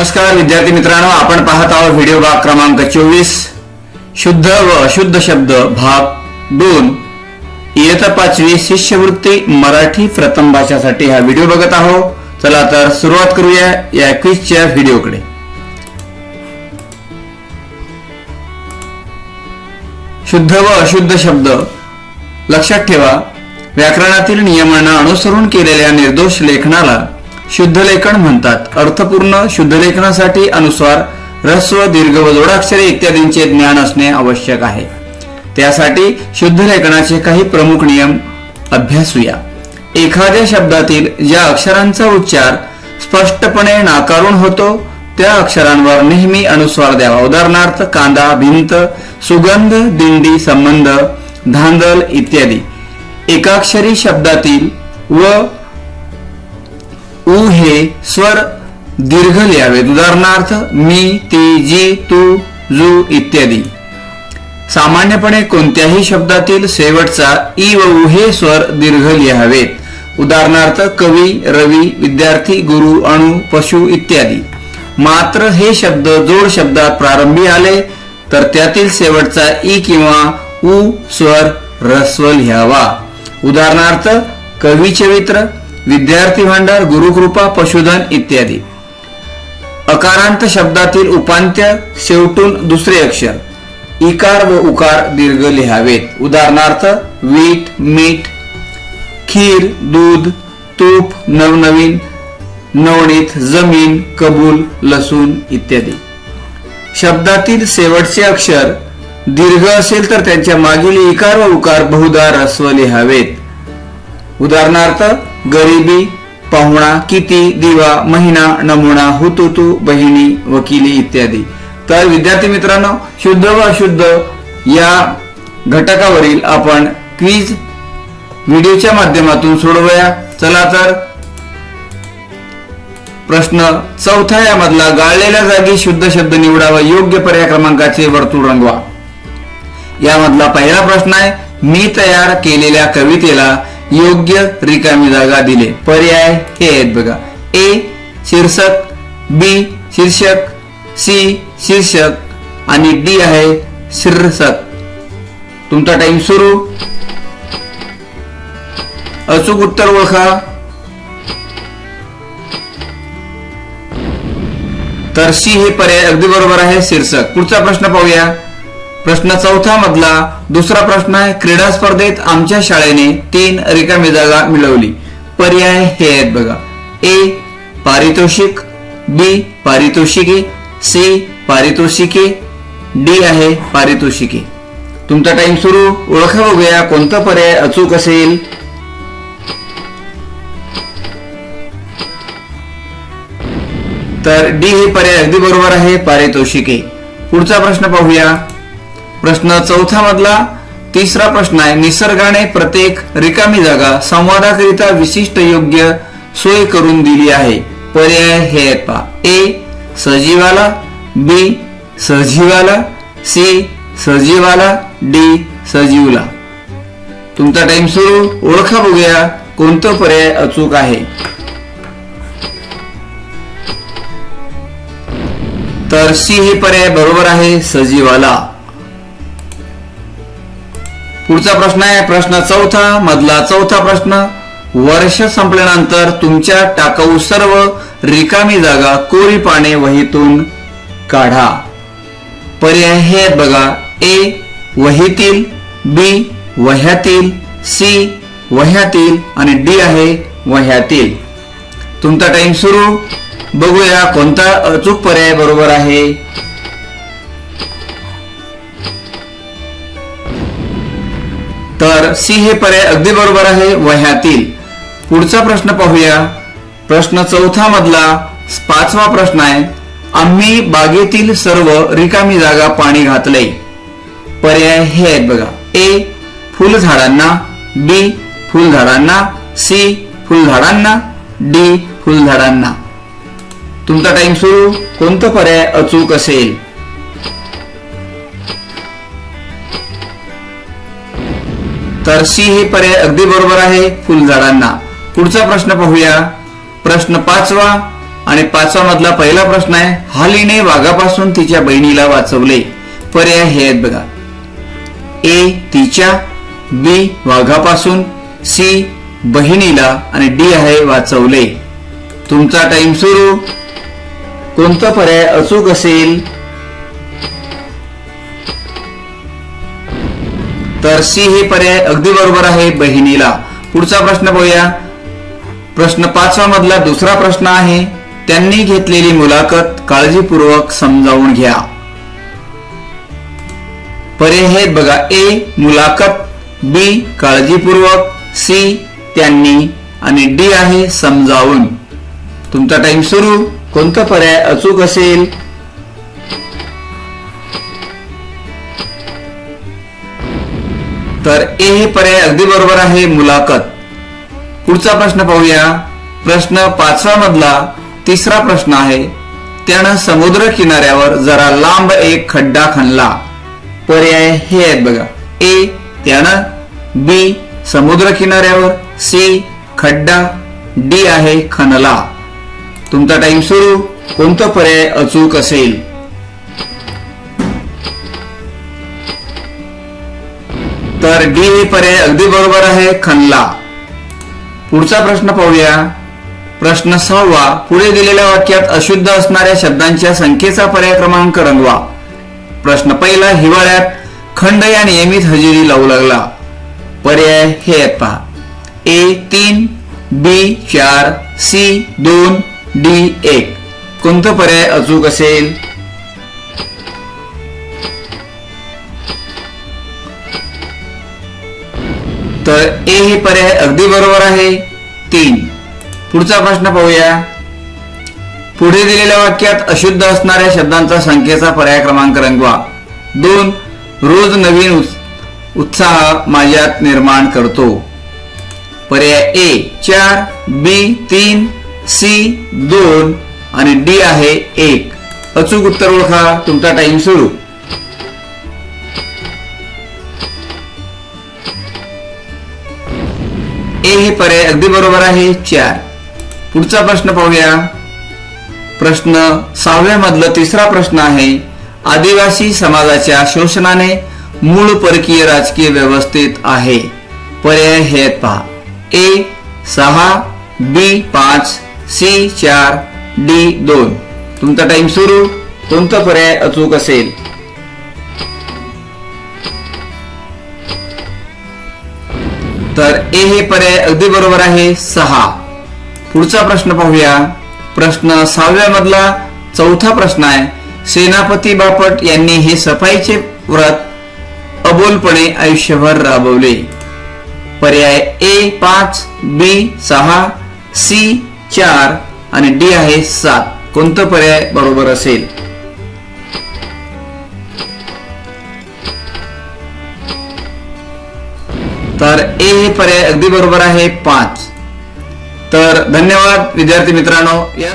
नमस्कार विद्यार्थी मित्रांनो. आपण पाहत आहोत व्हिडिओ भाग क्रमांक चोवीस. शुद्ध व अशुद्ध शब्द भाग दोन. इयत्ता पाचवी शिष्यवृत्ती मराठी प्रथम भाषासाठी हा व्हिडिओ बघत आहोत. चला तर सुरुवात करूया या क्विजच्या व्हिडिओकडे. शुद्ध व अशुद्ध शब्द. लक्षात ठेवा व्याकरणातील नियमांना अनुसरून केलेल्या निर्दोष लेखनाला शुद्धलेखन म्हणतात. अर्थपूर्ण शुद्धलेखनासाठी अनुस्वार ह्रस्व दीर्घ व जोडाक्षरे इत्यादींचे ज्ञान असणे आवश्यक आहे. त्यासाठी शुद्धलेखनाचे काही प्रमुख नियम अभ्यासूया. एखाद्या शब्दातील ज्या अक्षरांचा उच्चार स्पष्टपणे नाकारून होतो त्या अक्षरांवर नेहमी अनुस्वार द्यावा. उदाहरणार्थ कांदा भिंत सुगंध दिंडी संबंध धांदल इत्यादी. एकाक्षरी शब्दातील व उ हे स्वर दीर्घ लिहावेत उदाहरणार्थ मी ती जी तू जू इत्यादी. सामान्यपणे कोणत्याही शब्दातील शेवटचा ई व उ हे स्वर दीर्घ लिहावेत उदाहरणार्थ कवी रवी विद्यार्थी गुरु अणु पशु इत्यादी. मात्र हे शब्द जोड शब्दात प्रारंभी आले तर त्यातील शेवटचा ई किंवा उ स्वर ह्रस्व लिहावा. उदाहरणार्थ कवी चवित्र विद्यार्थी भांडार गुरुकृपा पशुधन इत्यादी. अकारांत शब्दातील उपांत्य शेवटून दुसरे अक्षर. इकार व उकार दीर्घ लिहावेत. उदाहरणार्थ वीट मीठ खीर दूध तूप नवनवीन नवणीत जमीन कबूल लसूण इत्यादी. शब्दातील शेवटचे अक्षर दीर्घ असेल तर त्यांच्या मागील इकार व उकार बहुधा रस्व लिहावेत. उदाहरणार्थ गरिबी पाहुणा किती दिवा महिना नमुना हुतुतू बहिणी वकिली इत्यादी. तर विद्यार्थी मित्रांनो शुद्ध व अशुद्ध या घटकावरील आपण क्विज व्हिडिओच्या माध्यमातून सोडवूया. चला तर प्रश्न चौथा यामधला गाळलेल्या जागी शुद्ध शब्द निवडा व योग्य पर्याय क्रमांकाचे वर्तुळ रंगवा. यामधला पहिला प्रश्न आहे मी तयार केलेल्या कवितेला योग्य रिकामी जागा दिले. पर्याय हे आहेत बघा. ए शीर्षक. बी शीर्षक. सी शीर्षक. आणि डी आहे शीर्षक. तुमचा टाइम सुरू. अचूक उत्तर ओळखा. तर सी हे पर्याय अगदी बरोबर आहे शीर्षक. पुढचा प्रश्न पाहूया. प्रश्न चौथा मधला दुसरा प्रश्न आहे क्रीडा स्पर्धेत आमच्या शाळेने तीन रिकामी जागा मिळवली. पर्याय हे आहेत बघा. ए पारितोषिक बी पारितोषिके सी पारितोषिके डी आहे पारितोषिके. तुमचा टाइम सुरू. ओळखा बघूया कोणता पर्याय अचूक असेल. तर डी हे पर्याय अगदी बरोबर आहे पारितोषिके. पुढचा प्रश्न पाहूया. प्रश्न चौथा मधला तिसरा प्रश्न आहे निसर्गाने प्रत्येक रिकामी जागा संवादाकरिता विशिष्ट योग्य सोय करून दिली आहे. पर्याय हे आहेत ए सजीवाला बी सजीवाला सी सजीवाला डी सजीवला. तुमचा टाइम सुरू. ओळखा बघूया कोणतं पर्याय अचूक आहे. तर सी हे पर्याय बरोबर आहे सजीवाला. पुढचा प्रश्न आहे प्रश्न चौथा मधला चौथा प्रश्न. वर्ष संपल्यानंतर तुमच्या टाकाऊ सर्व रिकामी जागा कोरी पाने वहीतून काढा. पर्याय हे आहेत बघा ए वहीतील बी वह्यातील सी वह्यातील आणि डी आहे वह्यातील. तुमचा टाइम सुरू. बघूया कोणता अचूक पर्याय बरोबर आहे. तर सी हे पर्याय अगदी बरोबर आहे वह्यातील. पुढचा प्रश्न पाहूया. प्रश्न चौथा मधला पाचवा प्रश्न आहे आम्ही बागेतील सर्व रिकामी जागा पाणी घातले पर्याय हे आहेत बघा. ए फुलझाडांना बी फुलझाडांना सी फुलझाडांना डी फुलझाडांना. तुमचा टाइम सुरू. कोणतं पर्याय अचूक असेल? तर सी हे पर्याय अगदी बरोबर आहे फुलझाडांना. पुढचा प्रश्न पाहूया. प्रश्न पाचवा आणि पाचवा मधला पहिला प्रश्न आहे हालीने वाघापासून तिच्या बहिणीला वाचवले. पर्याय हे आहेत बघा. ए तिच्या बी वाघापासून सी बहिणीला आणि डी आहे वाचवले. तुमचा टाइम सुरू. कोणता पर्याय अचूक असेल? तर सी हे पर्याय अगदी बरोबर आहे बहिणीला. पुढचा प्रश्न पाहूया. प्रश्न पाचवा मधला दुसरा प्रश्न आहे. त्यांनी घेतलेली मुलाखत काळजीपूर्वक समजावून घ्या. पर्याय आहेत बघा. ए मुलाखत. बी काळजीपूर्वक. सी त्यांनी. आणि डी आहे समजावून. तुमचा टाइम सुरू. कोणता पर्याय अचूक असेल? तर ए हे पर्याय अगदी बरोबर आहे मुलाखत. पुढचा प्रश्न पाहूया. प्रश्न पाचवा मधला तिसरा प्रश्न आहे. त्यानं समुद्र किनाऱ्यावर जरा लांब एक खड्डा खणला. पर्याय हे आहेत बघा. ए त्यानं. बी समुद्र किनाऱ्यावर. सी खड्डा. डी आहे खणला. तुमचा टाइम सुरू. कोणता पर्याय अचूक असेल? तर डी पर्याय अगदी बरोबर आहे खणला पुढचा प्रश्न पाहूया. प्रश्न सहावा पुढे दिलेल्या वाक्यात अशुद्ध असणाऱ्या शब्दांच्या संख्येचा पर्याय क्रमांक रंगवा. प्रश्न पहिला हिवाळ्यात खंड या नियमित हजेरी लावू लागला. पर्याय हे आहेत पहा. ए तीन बी चार सी दोन डी एक. कोणतं पर्याय अचूक असेल? तर ए हे पर्याय अगदी बरोबर आहे. तीन. पुढचा प्रश्न पाहूया. पुढे दिलेल्या वाक्यात अशुद्ध असणाऱ्या शब्दांचा संख्येचा पर्याय क्रमांक रंगवा. दोन. रोज नवीन उत्- उत्साह माझ्यात निर्माण करतो. पर्याय ए. चार. बी. तीन. सी. दोन. आणि डी आहे एक. अचूक उत्तर ओळखा. तुमचा टाइम सुरू. पर्याय अगदी बरोबर आहे. चार. पुढचा प्रश्न पाहूया. प्रश्न सहाव्या मधला तिसरा प्रश्न आहे आदिवासी समाजाच्या शोषणाने मूळ परकीय राजकीय व्यवस्थेत आहे. पर्याय हे पहा. ए सहा बी पाच सी चार डी दोन. तुमचा टाइम सुरू. तुमचा पर्याय अचूक असेल. तर ए हे पर्याय अगदी बरोबर आहे सहा. पुढचा प्रश्न पाहूया. प्रश्न सहाव्या मधला चौथा प्रश्न आहे. सेनापती बापट यांनी हे सफाईचे व्रत अबोलपणे आयुष्यभर राबवले. पर्याय ए पाच बी सहा सी चार आणि डी आहे सात. कोणतं पर्याय बरोबर असेल? तर ए हे पर्याय अगदी बरोबर आहे पाच. तर धन्यवाद विद्यार्थी मित्रांनो. या